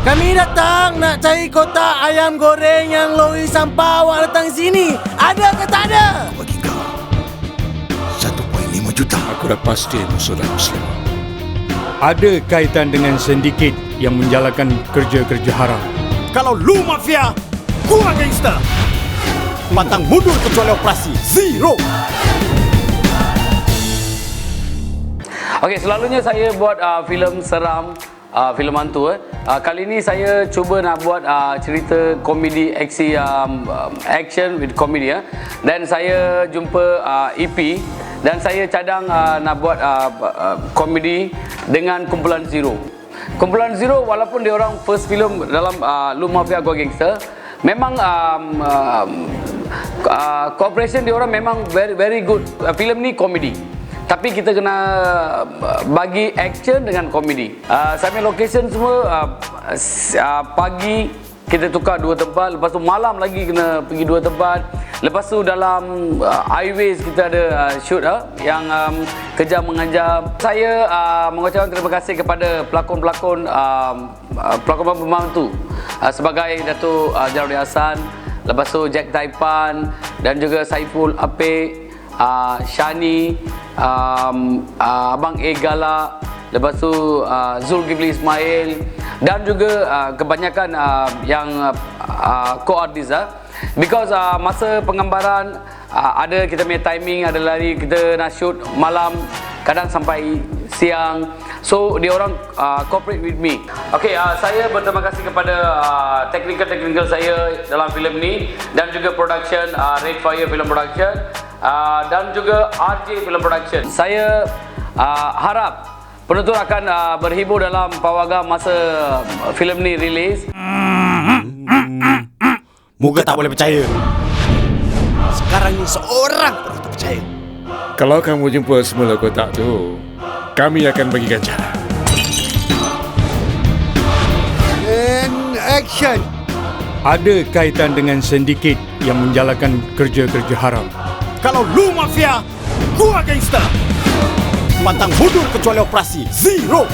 Kami datang nak cari kotak ayam goreng yang lori sampah awak datang sini. Ada ke tak ada? Bagi kau 1.5 juta Aku dah pasti musuh dan Muslim. Ada kaitan dengan sindiket yang menjalankan kerja-kerja haram. Kalau lu mafia, gua gangster. Pantang mundur kecuali operasi Zero. Okey, selalunya saya buat uh, filem seram, uh, filem hantu. Eh. Uh, kali ini saya cuba nak buat uh, cerita komedi aksi um, um, action with comedy ya. Dan saya jumpa uh, EP dan saya cadang uh, nak buat uh, uh, komedi dengan kumpulan Zero. Kumpulan Zero walaupun dia orang first film dalam uh, Lu Mafia Go Gangster memang um, um, uh, cooperation dia orang memang very very good. Uh, filem ni komedi. Tapi kita kena uh, bagi action dengan komedi. Uh, sampai location semua uh, uh, pagi kita tukar dua tempat, lepas tu malam lagi kena pergi dua tempat. Lepas tu dalam uh, highways kita ada uh, shoot uh, yang um, kejam mengajar. Saya uh, mengucapkan terima kasih kepada pelakon-pelakon um, uh, pelakon pembantu uh, sebagai Datuk uh, Jarudi Hassan, lepas tu Jack Taipan dan juga Saiful Apek uh, Shani, um, uh, Abang Egala, lepas tu uh, Zulkifli Ismail dan juga uh, kebanyakan uh, yang uh, uh, co-artist uh. Because uh, masa penggambaran uh, ada kita punya timing, ada lari kita nak shoot malam, kadang sampai siang. So dia orang uh, cooperate with me. Okay, uh, saya berterima kasih kepada uh, technical-technical saya dalam filem ni dan juga production uh, Red Fire Film Production uh, dan juga RJ Film Production. Saya uh, harap penonton akan uh, berhibur dalam pawagam masa filem ni release. Muka tak boleh percaya. Sekarang ni seorang pun tak percaya. Kalau kamu jumpa semula kotak tu, kami akan bagi ganjaran. And action Ada kaitan dengan sindiket yang menjalankan kerja-kerja haram. Kalau lu mafia, gua gangster. Pantang mundur kecuali operasi Zero.